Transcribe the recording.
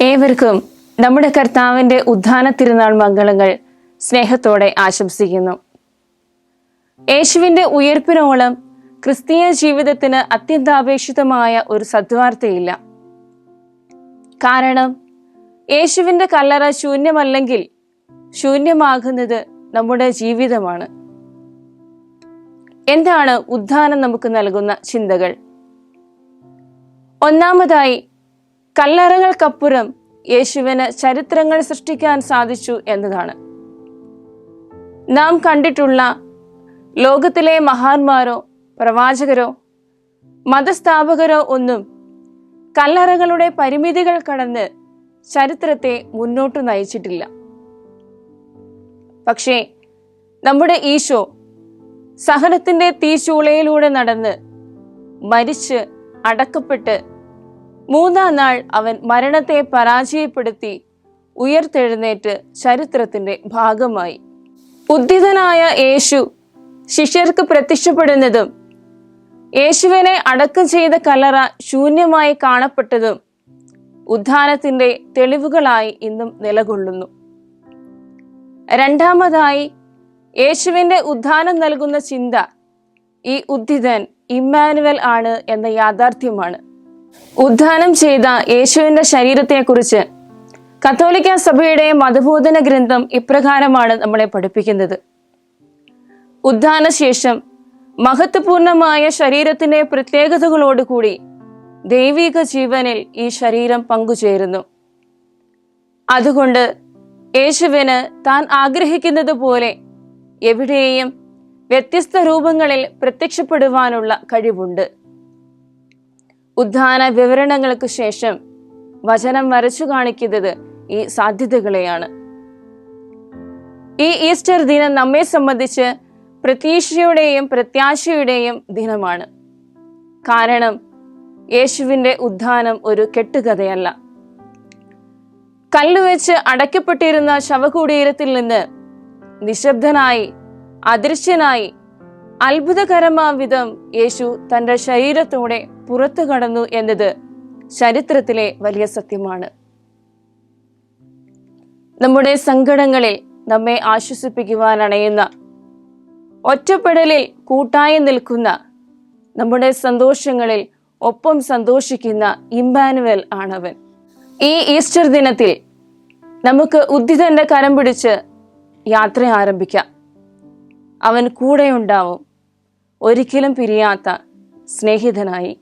ഏവർക്കും നമ്മുടെ കർത്താവിന്റെ ഉദ്ധാന തിരുനാൾ മംഗളങ്ങൾ സ്നേഹത്തോടെ ആശംസിക്കുന്നു. യേശുവിന്റെ ഉയർപ്പിനോളം ക്രിസ്തീയ ജീവിതത്തിന് അത്യന്താപേക്ഷിതമായ ഒരു സദ്വാർത്തയില്ല. കാരണം യേശുവിന്റെ കല്ലറ ശൂന്യമല്ലെങ്കിൽ ശൂന്യമാകുന്നത് നമ്മുടെ ജീവിതമാണ്. എന്താണ് ഉദ്ധാനം നമുക്ക് നൽകുന്ന ചിന്തകൾ? ഒന്നാമതായി കല്ലറകൾക്കപ്പുറം യേശുവിന് ചരിത്രങ്ങൾ സൃഷ്ടിക്കാൻ സാധിച്ചു എന്നതാണ്. നാം കണ്ടിട്ടുള്ള ലോകത്തിലെ മഹാന്മാരോ പ്രവാചകരോ മതസ്ഥാപകരോ ഒന്നും കല്ലറകളുടെ പരിമിതികൾ കടന്ന് ചരിത്രത്തെ മുന്നോട്ട് നയിച്ചിട്ടില്ല. പക്ഷേ നമ്മുടെ ഈശോ സഹനത്തിന്റെ തീശൂളയിലൂടെ നടന്ന് മരിച്ച് അടക്കപ്പെട്ട് മൂന്നാം നാൾ അവൻ മരണത്തെ പരാജയപ്പെടുത്തി ഉയർത്തെഴുന്നേറ്റ് ചരിത്രത്തിന്റെ ഭാഗമായി. ഉദ്ധിതനായ യേശു ശിഷ്യർക്ക് പ്രത്യക്ഷപ്പെടുന്നതും യേശുവിനെ അടക്കം ചെയ്ത കല്ലറ ശൂന്യമായി കാണപ്പെട്ടതും ഉദ്ധാനത്തിന്റെ തെളിവുകളായി ഇന്നും നിലകൊള്ളുന്നു. രണ്ടാമതായി യേശുവിന്റെ ഉദ്ധാനം നൽകുന്ന ചിന്ത ഈ ഉദ്ധിതൻ ഇമ്മാനുവൽ ആണ് എന്ന യാഥാർത്ഥ്യമാണ്. ഉദ്ധാനം ചെയ്ത യേശുവിന്റെ ശരീരത്തെക്കുറിച്ച് കത്തോലിക്ക സഭയുടെ മതബോധന ഗ്രന്ഥം ഇപ്രകാരമാണ് നമ്മളെ പഠിപ്പിക്കുന്നത്. ഉദ്ധാനശേഷം മഹത്വപൂർണമായ ശരീരത്തിന്റെ പ്രത്യേകതകളോടുകൂടി ദൈവിക ജീവനിൽ ഈ ശരീരം പങ്കുചേരുന്നു. അതുകൊണ്ട് യേശുവിന് താൻ ആഗ്രഹിക്കുന്നത് പോലെ എവിടെയും വ്യത്യസ്ത രൂപങ്ങളിൽ പ്രത്യക്ഷപ്പെടുവാനുള്ള കഴിവുണ്ട്. ഉദ്ധാന വിവരണങ്ങൾക്ക് ശേഷം വചനം വരച്ചു കാണിക്കുന്നത് ഈ സാധ്യതകളെയാണ്. ഈ ഈസ്റ്റർ ദിനം നമ്മെ സംബന്ധിച്ച് പ്രതീക്ഷയുടെയും പ്രത്യാശയുടെയും ദിനമാണ്. കാരണം യേശുവിന്റെ ഉദ്ധാനം ഒരു കെട്ടുകഥയല്ല. കല്ലുവെച്ച് അടയ്ക്കപ്പെട്ടിരുന്ന ശവകുടീരത്തിൽ നിന്ന് നിശബ്ദനായി അദൃശ്യനായി അത്ഭുതകരമാവിധം യേശു തന്റെ ശരീരത്തോടെ പുറത്തു കടന്നു എന്നത് ചരിത്രത്തിലെ വലിയ സത്യമാണ്. നമ്മുടെ സങ്കടങ്ങളിൽ നമ്മെ ആശ്വസിപ്പിക്കുവാൻ അണയുന്ന ഒറ്റപ്പെടലിൽ കൂട്ടായി നിൽക്കുന്ന നമ്മുടെ സന്തോഷങ്ങളിൽ ഒപ്പം സന്തോഷിക്കുന്ന ഇമ്മാനുവൽ ആണവൻ. ഈ ഈസ്റ്റർ ദിനത്തിൽ നമുക്ക് ഉദ്ധിതന്റെ കരം പിടിച്ച് യാത്ര ആരംഭിക്കാം. അവൻ കൂടെയുണ്ടാവും. ഒരിക്കലും പിരിയാത്ത സ്നേഹിതനായി